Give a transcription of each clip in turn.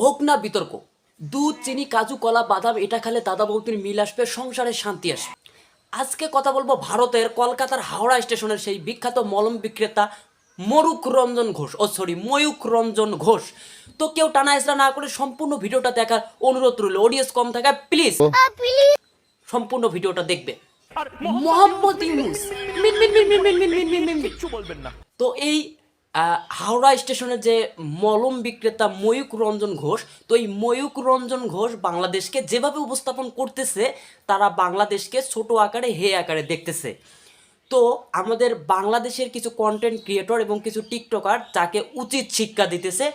হোক না বিতর্ক দুধ চিনি কাজু কলা বাদাম এটা খেলে দাদা বৌতির মিল আসবে সংসারে শান্তি আসবে আজকে কথা বলব ভারতের কলকাতার হাওড়া স্টেশনের সেই বিখ্যাত মলম বিক্রেতা মরুক রঞ্জন ঘোষ ও সরি ময়ূক রঞ্জন ঘোষ তো কেউ টানা এসরা না করে সম্পূর্ণ ভিডিওটা দেখার অনুরোধ রইল অডিয়েন্স কম থাকায় প্লিজ সম্পূর্ণ ভিডিওটা দেখবে মোহাম্মদ ইউনুস মিন মিন মিন মিন মিন মিন মিন মিন মিন মিন। বলবেন না তো এই হাওড়া স্টেশনে যে মলম বিক্রেতা ময়ূক রঞ্জন ঘোষ, তো এই ময়ূক রঞ্জন ঘোষ বাংলাদেশকে যেভাবে উপস্থাপন করতেছে, তারা বাংলাদেশকে ছোট আকারে, হে আকারে দেখতেছে। তো আমাদের বাংলাদেশের কিছু কন্টেন্ট ক্রিয়েটর এবং কিছু টিকটকার যাকে উচিত শিক্ষা দিতেছে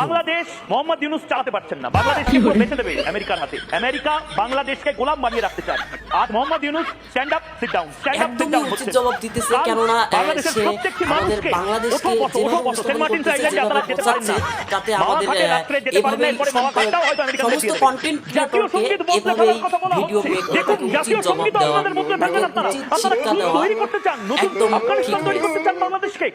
বাংলাদেশ মোহাম্মদ ইউনুস চালাতে পারছেন না। বাংলাদেশকে পুরো বেঁচে দেবে আমেরিকার হাতে। আমেরিকা বাংলাদেশকে গোলাম বানিয়ে রাখতে চায়। আজ Mohammad Yunus stand up sit down stand up sit down উচিত জবাব দিতেছে কেননা বাংলাদেশের প্রত্যেকটি আমাদের মানুষকে ওঠো বসো, ওঠো বসো, সেন্ট মার্টিন করতেছে আপনারা যেতে পারেন না। আমাদের যেতে হয়তো আমেরিকাতে সমস্ত কন্টেন্ট ক্রিয়েটরকে এভাবেই কথা ভিডিও মেক দেখুন, জাতীয় সংগীত দেওয়া আপনাদের মধ্যে থাকবেন আপনারা। আপনারা তৈরি করতে চান, নতুন আফগানিস্তান তৈরি করতে চান বাংলাদেশকে?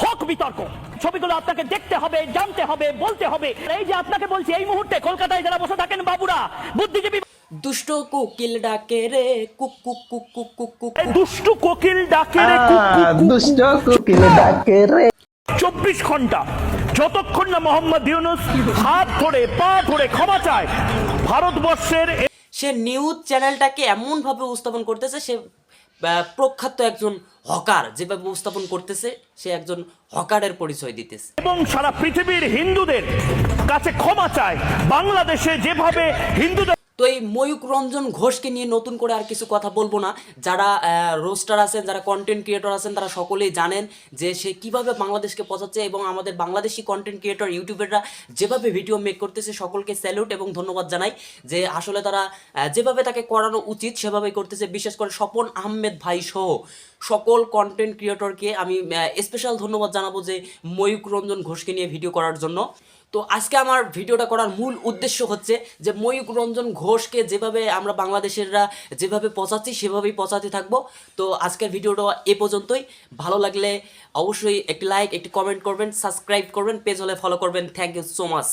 হক বিতর্ক। ছবিগুলো আপনাকে দেখতে হবে জানতে হবে বলতে হবে। এই যে আপনাকে বলছি এই মুহূর্তে কলকাতায় যারা বসে থাকেন বাবুরা বুদ্ধিজীবী দুষ্ট কোকিল ডাকে রে কুক কুক কুক কুক কুক কুক এই দুষ্টু কোকিল ডাকে রে কুক কুক দুষ্ট কোকিল ডাকে রে। চব্বিশ ঘণ্টা যতক্ষণ না মোহাম্মদ ইউনুস হাত ধরে পা ধরে ক্ষমা চায় ভারতবর্ষের সে নিউজ চ্যানেলটাকে এমনভাবে উপস্থাপন করতেছে সে প্রখ্যাত একজন হকার যেভাবে উপস্থাপন করতেছে, সে একজন হকারের পরিচয় দিতেছে। এবং সারা পৃথিবীর হিন্দুদের কাছে ক্ষমা চায়। বাংলাদেশে যেভাবে হিন্দুদের তো এই ময়ূক রঞ্জন ঘোষকে নিয়ে নতুন করে আর কিছু কথা বলব না। যারা রোস্টার আছেন, যারা কন্টেন্ট ক্রিয়েটর আছেন, তারা সকলেই জানেন যে সে কীভাবে বাংলাদেশকে পচাচ্ছে এবং আমাদের বাংলাদেশি কন্টেন্ট ক্রিয়েটর ইউটিউবাররা যেভাবে ভিডিও মেক করতেছে, সকলকে স্যালুট এবং ধন্যবাদ জানাই যে আসলে তারা যেভাবে তাকে করানো উচিত, সেভাবেই করতেছে। বিশেষ করে স্বপন আহমেদ ভাই সহ সকল কন্টেন্ট ক্রিয়েটরকে আমি স্পেশাল ধন্যবাদ জানাব যে ময়ূক রঞ্জন ঘোষকে নিয়ে ভিডিও করার জন্য। তো আজকে আমার ভিডিওটা করার মূল উদ্দেশ্য হচ্ছে যে ময়ূক রঞ্জন ঘোষকে যেভাবে আমরা বাংলাদেশেররা যেভাবে পচাচ্ছি, সেভাবেই পচাতে থাকব। তো আজকের ভিডিওটা এ পর্যন্তই। ভালো লাগলে অবশ্যই একটি লাইক একটি কমেন্ট করবেন সাবস্ক্রাইব করবেন পেজ হলে ফলো করবেন। Thank you so much